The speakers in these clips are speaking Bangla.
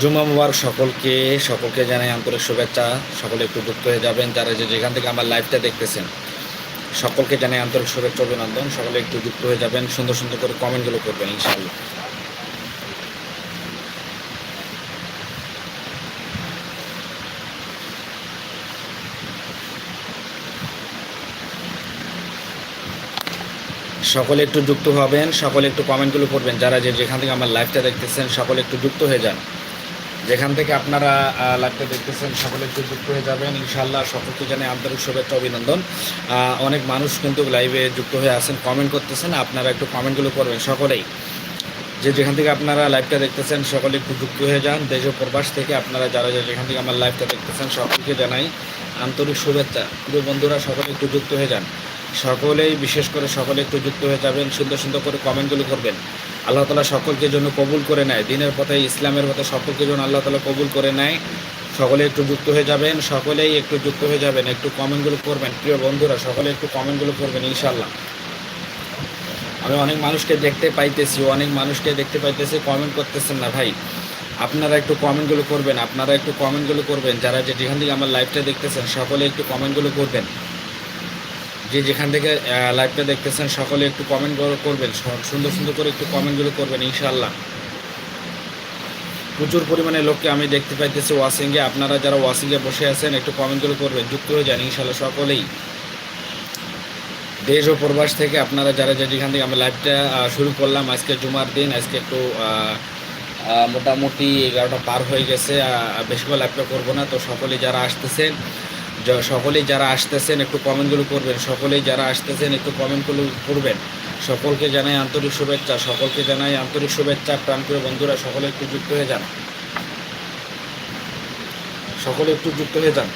জুমা মুবার সকলকে সকলকে জানাই আন্তরিক শুভেচ্ছা। সকলে একটু যুক্ত হয়ে যাবেন, যারা যে যেখান থেকে আমার লাইভটা দেখতেছেন। সকলকে জানাই আন্তরিক শুভেচ্ছা, অভিনন্দন। সকলে একটু যুক্ত হয়ে যাবেন, সুন্দর সুন্দর করে কমেন্টগুলো করবেন, ইনশাআল্লাহ। সকলে একটু যুক্ত হবেন, সকলে একটু কমেন্টগুলো করবেন। যারা যে যেখান থেকে আমার লাইভটা দেখতেছেন, সকলে একটু যুক্ত হয়ে যান। যেখান থেকে আপনারা লাইভটা দেখতেছেন, সকলে একটু যুক্ত হয়ে যাবেন। ইনশাল্লাহ সকলকে জানে আন্তরিক শুভেচ্ছা, অভিনন্দন। অনেক মানুষ কিন্তু লাইভে যুক্ত হয়ে আছেন কমেন্ট করতেছেন, আপনারা একটু কমেন্টগুলো করবেন সকলেই। যে যেখান থেকে আপনারা লাইভটা দেখতেছেন, সকলে একটু যুক্ত হয়ে যান। দেশ ও প্রবাস থেকে আপনারা যারা যারা যেখান থেকে আমার লাইভটা দেখতেছেন, সকলকে জানাই আন্তরিক শুভেচ্ছা। প্রিয় বন্ধুরা, সকলে একটু যুক্ত হয়ে যান। সকলেই, বিশেষ করে সকলে একটু যুক্ত হয়ে যাবেন, সুন্দর সুন্দর করে কমেন্টগুলো করবেন। আল্লাহ তালা সকলকে জন্য কবুল করে নেয়। দিনের পথে, ইসলামের পথে সকলকে জন্য আল্লাহ তালা কবুল করে নেয়। সকলে একটু যুক্ত হয়ে যাবেন, সকলেই একটু যুক্ত হয়ে যাবেন, একটু কমেন্টগুলো করবেন। প্রিয় বন্ধুরা, সকলে একটু কমেন্টগুলো করবেন ইনশাল্লাহ আমি অনেক মানুষকে দেখতে পাইতেছি, অনেক মানুষকে দেখতে পাইতেছি, কমেন্ট করতেছেন না ভাই। আপনারা একটু কমেন্টগুলো করবেন, আপনারা একটু কমেন্টগুলো করবেন। যারা যে যেখান থেকে আমার লাইভটা দেখতেছেন, সকলে একটু কমেন্টগুলো করবেন। যে যেখান থেকে লাইভটা দেখতেছেন সকলে একটু কমেন্ট করবেন সুন্দর সুন্দর করে একটু কমেন্টগুলো করবেন ইনশাল্লাহ প্রচুর পরিমাণে লোককে আমি দেখতে পাইতেছি ওয়াশিংয়ে আপনারা যারা ওয়াশিংয়ে বসে আছেন একটু কমেন্টগুলো করবেন যুক্ত হয়ে যান ইনশাল্লাহ সকলেই। দেশ ও প্রবাস থেকে আপনারা যারা যে যেখান থেকে আমরা লাইভটা শুরু করলাম আজকে জুমার দিন আজকে একটু মোটামুটি এগারোটা পার হয়ে গেছে আহ, বেশি করে লাইভটা করব না। তো সকলেই যারা আসতেছেন সকলেই যারা আসতেছেন একটু কমেন্টগুলো করবেন, সকলেই যারা আসতেছেন একটু কমেন্টগুলো করবেন, সকলকে জানাই আন্তরিক শুভেচ্ছা, সকলকে জানাই আন্তরিক শুভেচ্ছা প্রাণপ্রিয় বন্ধুরা, সকলে একটু যুক্ত হয়ে যান। সকলে একটু যুক্ত হয়ে যান।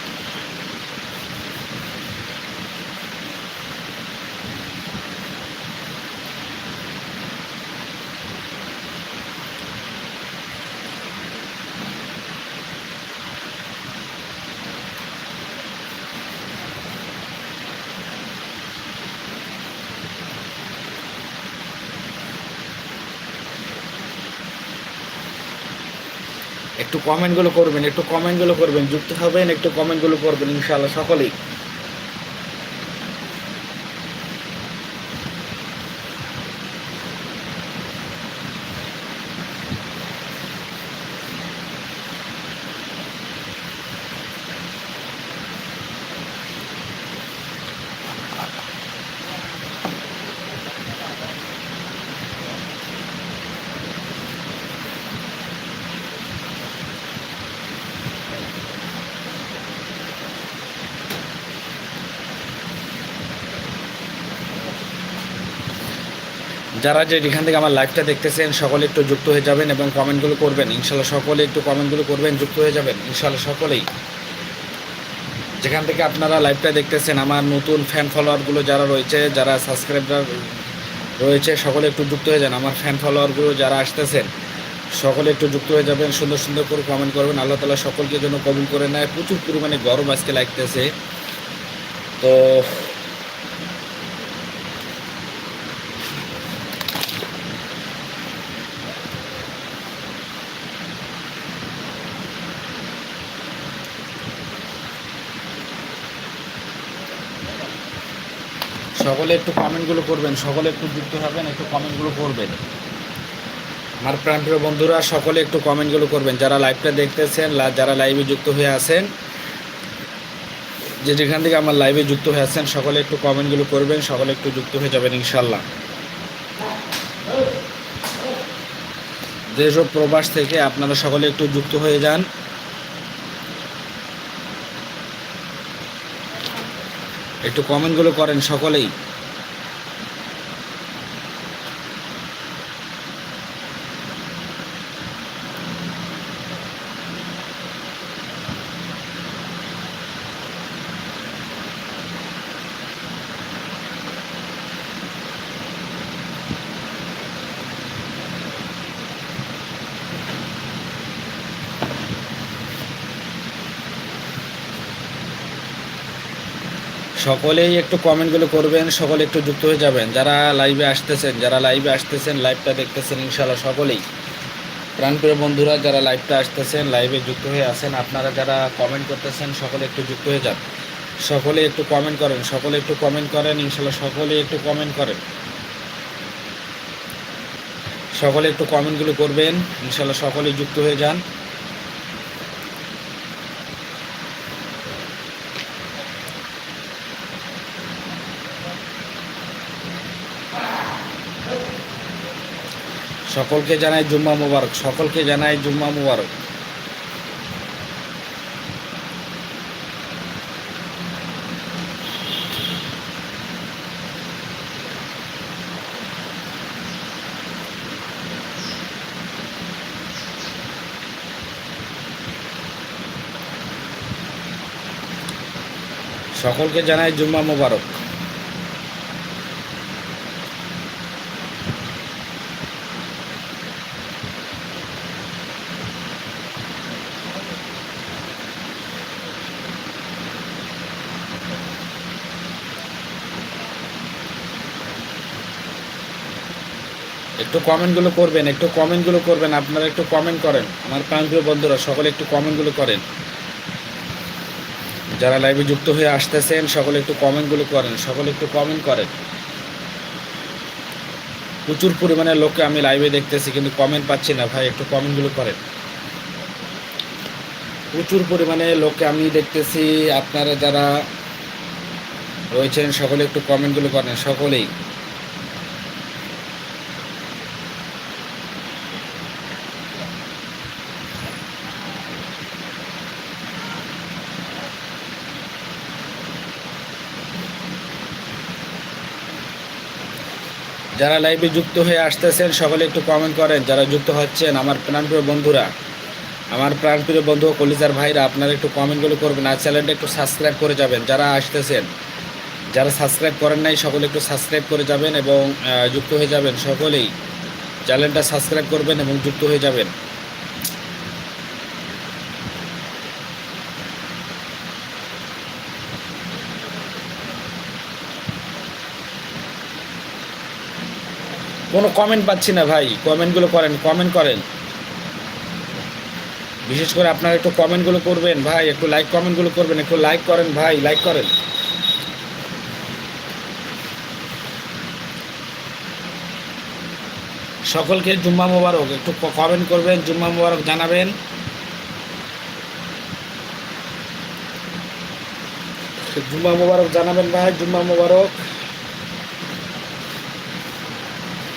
একটু কমেন্টগুলো করবেন একটু কমেন্টগুলো করবেন যুক্ত হবেন একটু কমেন্টগুলো করবেন ইনশাল্লাহ সকলেই। যারা যে যেখান থেকে আমার লাইভটা দেখতেছেন, সকলে একটু যুক্ত হয়ে যাবেন এবং কমেন্টগুলো করবেন। ইনশাল্লাহ সকলে একটু কমেন্টগুলো করবেন, যুক্ত হয়ে যাবেন। ইনশাল্লাহ সকলেই। যেখান থেকে আপনারা লাইভটা দেখতেছেন, আমার নতুন ফ্যান ফলোয়ারগুলো যারা রয়েছে, যারা সাবস্ক্রাইবার রয়েছে, সকলে একটু যুক্ত হয়ে যান। আমার ফ্যান ফলোয়ারগুলো যারা আসতেছেন, সকলে একটু যুক্ত হয়ে যাবেন, সুন্দর সুন্দর করে কমেন্ট করবেন। আল্লাহ তালা সকলকে যেন কবুল করে নেয়। প্রচুর পরিমাণে গরম আজকে লাগতেছে। তো সকলে একটু কমেন্টগুলো করবেন, সকলে একটু যুক্ত হবেন একটু কমেন্টগুলো করবেন। আমার প্রাণপ্রিয় বন্ধুরা, সকলে একটু কমেন্টগুলো করবেন। যারা লাইভটা দেখতেছেন যারা লাইভে যুক্ত হয়ে আছেন, যে যেখান থেকে আমার লাইভে যুক্ত হয়ে আছেন, সকলে একটু কমেন্টগুলো করবেন, সকলে একটু যুক্ত হয়ে যাবেন ইনশাল্লাহ ও প্রবাস থেকে আপনারা সকলে একটু যুক্ত হয়ে যান। একটু কমেন্টগুলো করেন সকলেই। সকলেই একটু কমেন্টগুলো করবেন, সকলে একটু যুক্ত হয়ে যাবেন। যারা লাইভে আসতেছেন, যারা লাইভে আসতেছেন লাইভটা দেখতেছেন ইনশাল্লাহ সকলেই। প্রাণপ্রিয় বন্ধুরা, যারা লাইভটা আসতেছেন লাইভে যুক্ত হয়ে আছেন, আপনারা যারা কমেন্ট করতেছেন, সকলে একটু যুক্ত হয়ে যান। সকলে একটু কমেন্ট করেন, সকলে একটু কমেন্ট করেন ইনশাল্লাহ সকলে একটু কমেন্ট করেন। সকলে একটু কমেন্টগুলো করবেন ইনশাল্লাহ সকলে যুক্ত হয়ে যান। সকলকে জানাই জুম্মা মুবারক সকলকে জানাই জুম্মা মুবারক। সকলকে জানাই জুম্মা মুবারক। একটু কমেন্টগুলো করবেন, একটু কমেন্টগুলো করবেন, আপনারা একটু কমেন্ট করেন। আমার প্রান্তীয় বন্ধুরা, সকলে একটু কমেন্টগুলো করেন। যারা লাইভে যুক্ত হয়ে আসতেছেন, সকলে একটু কমেন্টগুলো করেন, সকলে একটু কমেন্ট করেন। প্রচুর পরিমাণে লোককে আমি লাইভে দেখতেছি, কিন্তু কমেন্ট পাচ্ছি না, ভাই, একটু কমেন্টগুলো করেন। প্রচুর পরিমাণে লোককে আমি দেখতেছি, আপনারা যারা রয়েছেন, সকলে একটু কমেন্টগুলো করেন, সকলেই। যারা লাইভে যুক্ত হয়ে আসতেছেন, সকলে একটু কমেন্ট করেন, যারা যুক্ত হচ্ছেন, আমার প্রাণপ্রিয় বন্ধুরা, আমার প্রাণপ্রিয় বন্ধু কলিজার ভাইরা, আপনারা একটু কমেন্টগুলো করবেন আর চ্যানেলটা একটু সাবস্ক্রাইব করে যাবেন, যারা আসতেছেন, যারা সাবস্ক্রাইব করেন নাই, সকলে একটু সাবস্ক্রাইব করে যাবেন এবং যুক্ত হয়ে যাবেন, সকলেই চ্যানেলটা সাবস্ক্রাইব করবেন এবং যুক্ত হয়ে যাবেন। কোনো কমেন্ট পাচ্ছি না ভাই। কমেন্টগুলো করেন কমেন্ট করেন। বিশেষ করে আপনারা একটু কমেন্টগুলো করবেন ভাই, একটু লাইক কমেন্টগুলো করবেন, একটু লাইক করেন ভাই লাইক করেন। সকলকে জুম্মা মোবারক, একটু কমেন্ট করবেন, জুম্মা মোবারক জানাবেন। জুম্মা মোবারক জানাবেন ভাই, জুম্মা মোবারক।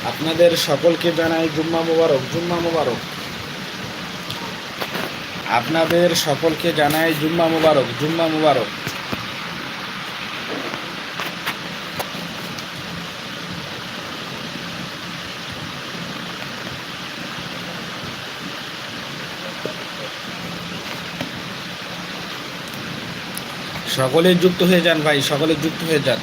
আপনাদের সকলকে জানাই জুম্মা মোবারক জুম্মা মোবারক। আপনাদের সকলকে জানাই জুম্মা মোবারক জুম্মা মোবারক। সকলে যুক্ত হয়ে যান ভাই সকলে যুক্ত হয়ে যান।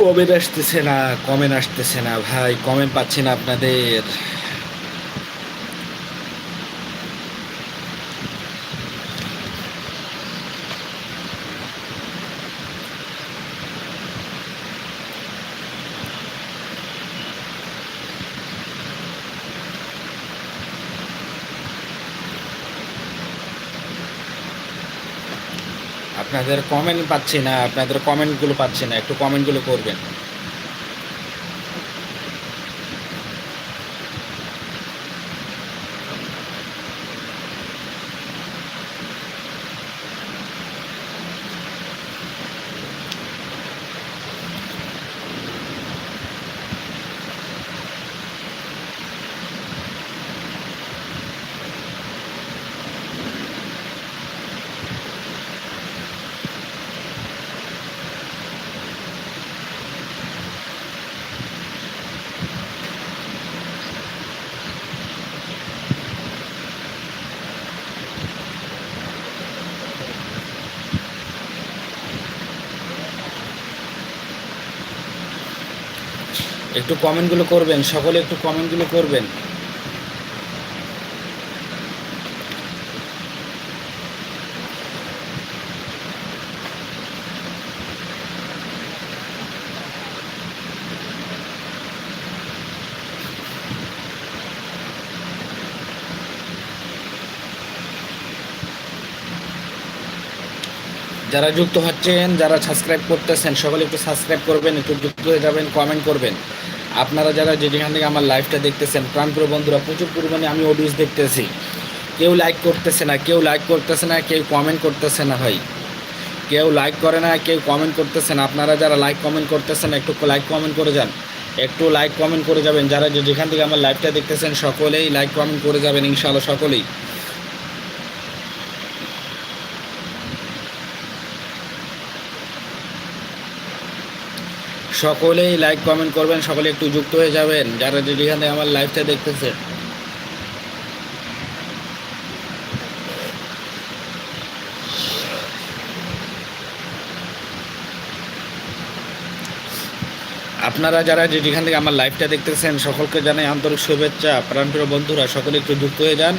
কমেন্ট আসতেছে না কমেন্ট আসতেছে না ভাই কমেন্ট পাচ্ছি না আপনাদের। আপনাদের কমেন্ট পাচ্ছি না আপনাদের কমেন্টগুলো পাচ্ছি না একটু কমেন্টগুলো করবেন। একটু কমেন্টগুলো করবেন সকলে একটু কমেন্টগুলো করবেন। যারা যুক্ত হচ্ছেন, যারা সাবস্ক্রাইব করতেছেন, সকলে একটু সাবস্ক্রাইব করবেন, একটু যুক্ত হয়ে যাবেন কমেন্ট করবেন। আপনারা যারা যেখান থেকে আমার লাইভটা দেখতেছেন প্রাণপ্রিয় বন্ধুরা, প্রচুর পরিমাণে আমি অডিওস দেখতেছি। কেউ লাইক করতেছে না, কেউ লাইক করতেছে না, কেউ কমেন্ট করতেছে না ভাই। কেউ লাইক করে না, কেউ কমেন্ট করতেছেন আপনারা যারা লাইক কমেন্ট করতেছেন, একটু লাইক কমেন্ট করে যান। একটু লাইক কমেন্ট করে যাবেন। যারা যেখান থেকে আমার লাইভটা দেখতেছেন, সকলেই লাইক কমেন্ট করে যাবেন, ইনশাআল্লাহ সকলেই। সকলেই লাইক কমেন্ট করবেন, সকলে একটু যুক্ত হয়ে যাবেন, যারা যেখান আমার লাইভটা দেখতেছেন আপনারা যারা যে যেখান থেকে আমার লাইভটা দেখতেছেন, সকলকে জানাই আন্তরিক শুভেচ্ছা, প্রাণপ্রিয় বন্ধুরা, সকলে একটু যুক্ত হয়ে যান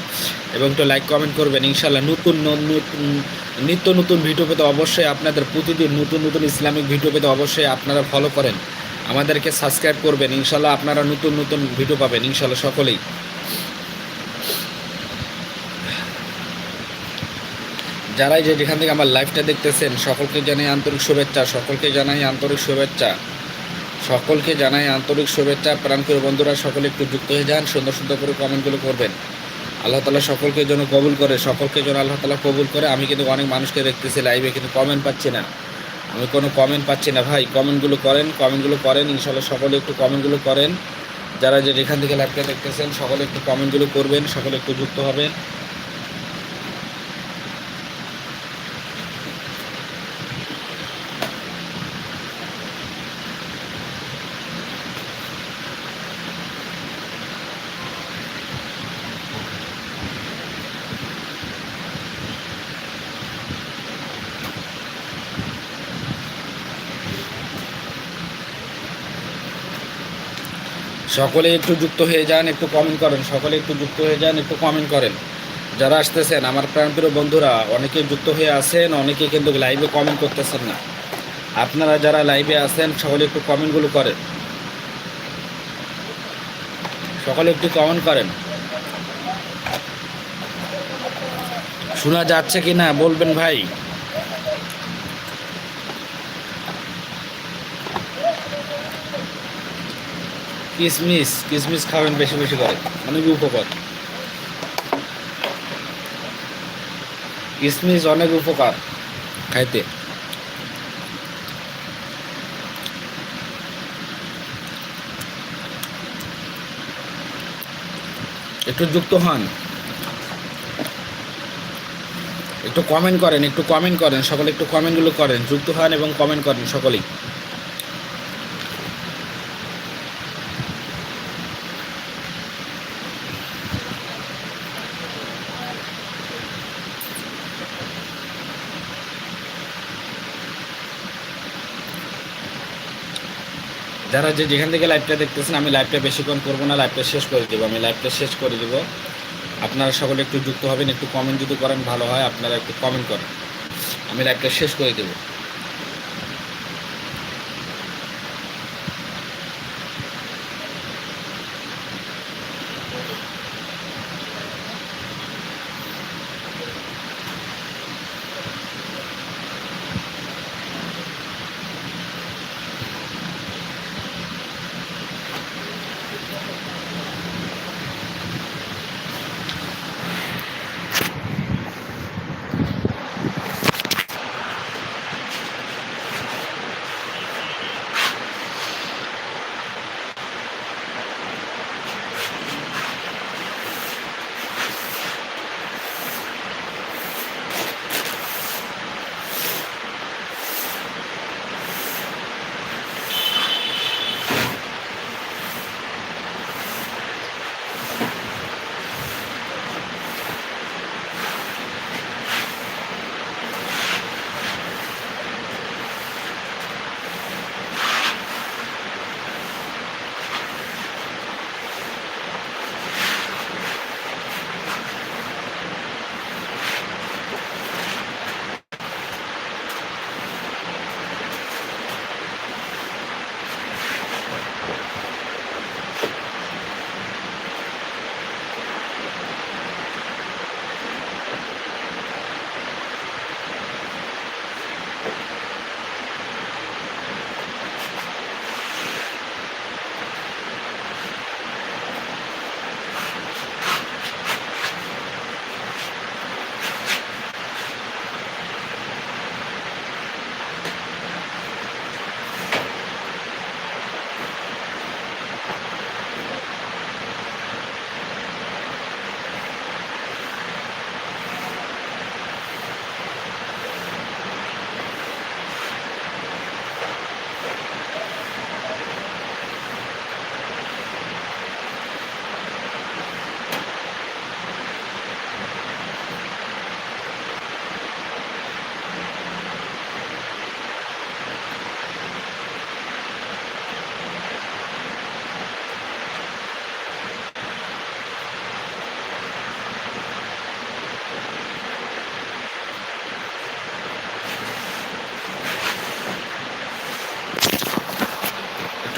এবং একটু লাইক কমেন্ট করবেন। ইনশাল্লাহ নতুন নতুন নিত্য নতুন ভিডিও পেতে অবশ্যই আপনাদের প্রতিদিন নতুন নতুন ইসলামিক ভিডিও পেতে অবশ্যই আপনারা ফলো করেন। আমাদেরকে সাবস্ক্রাইব করবেন। ইনশাল্লাহ আপনারা নতুন নতুন ভিডিও পাবেন ইনশাল্লাহ সকলেই। যারাই যে যেখান থেকে আমার লাইভটা দেখতেছেন, সকলকে জানাই আন্তরিক শুভেচ্ছা, সকলকে জানাই আন্তরিক শুভেচ্ছা। সকলকে জানাই আন্তরিক শুভেচ্ছা। প্রাণপ্রিয় বন্ধুরা, সকলে একটু যুক্ত হয়ে যান, সুন্দর সুন্দর করে কমেন্টগুলো করবেন। আল্লাহ তালা সকলকে যেন কবুল করে, সকলকে যেন আল্লাহ তালা কবুল করে। আমি কিন্তু অনেক মানুষকে দেখতেছি লাইভে কিন্তু কমেন্ট পাচ্ছি না। আমি কোনো কমেন্ট পাচ্ছি না। ভাই কমেন্টগুলো করেন কমেন্টগুলো করেন ইনশাল্লাহ সকলে একটু কমেন্টগুলো করেন। যারা যে যেখান থেকে লাইভটা দেখতেছেন, সকলে একটু কমেন্টগুলো করবেন, সকলে একটু যুক্ত হবেন। সকলে একটু যুক্ত হয়ে যান, একটু কমেন্ট করেন। সকলে একটু যুক্ত হয়ে যান, একটু কমেন্ট করেন। যারা আসতেছেন, আমার প্রাণপ্রিয় বন্ধুরা, অনেকে যুক্ত হয়ে আছেন, অনেকে কিন্তু লাইভে কমেন্ট করতেছেন না। আপনারা যারা লাইভে আছেন, সকলে একটু কমেন্টগুলো করেন। সকলে একটু কমেন্ট করেন। শোনা যাচ্ছে কি না বলবেন ভাই। কিসমিস কিসমিস খাবেন বেশি বেশি করে। অনেক উপকার। কিসমিস অনেক উপকার খাইতে। একটু যুক্ত হন। একটু কমেন্ট করেন, একটু কমেন্ট করেন, সকলে একটু কমেন্টগুলো করেন, যুক্ত হন এবং কমেন্ট করেন সকলেই। যারা যে যেখান থেকে লাইভটা দেখতেছেন, আমি লাইভটা বেশিক্ষণ করব না লাইভটা শেষ করে দেবো, আমি লাইভটা শেষ করে দেবো। আপনারা সকলে একটু যুক্ত হবেন, একটু কমেন্ট যদি করেন, ভালো হয়, আপনারা একটু কমেন্ট করেন। আমি লাইভটা শেষ করে দেবো।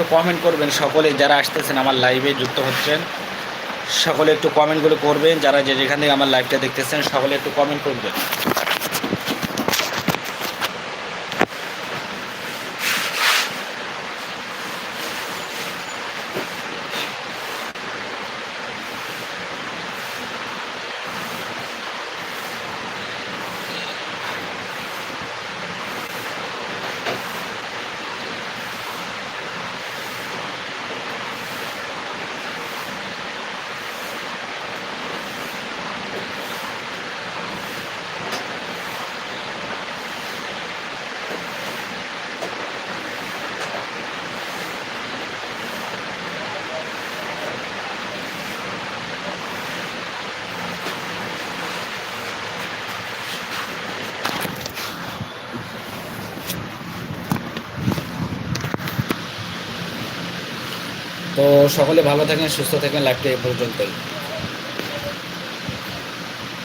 কমেন্ট করবেন সকলে, যারা আসতেছেন আমার লাইভে যুক্ত হচ্ছেন। সকলে একটু কমেন্টগুলো করবেন, যারা যে যেখান থেকে আমার লাইভটা দেখতেছেন, সকলে একটু কমেন্ট করবেন। তো সকলে ভালো থাকেন সুস্থ থাকেন লাইফটা এই পর্যন্তই।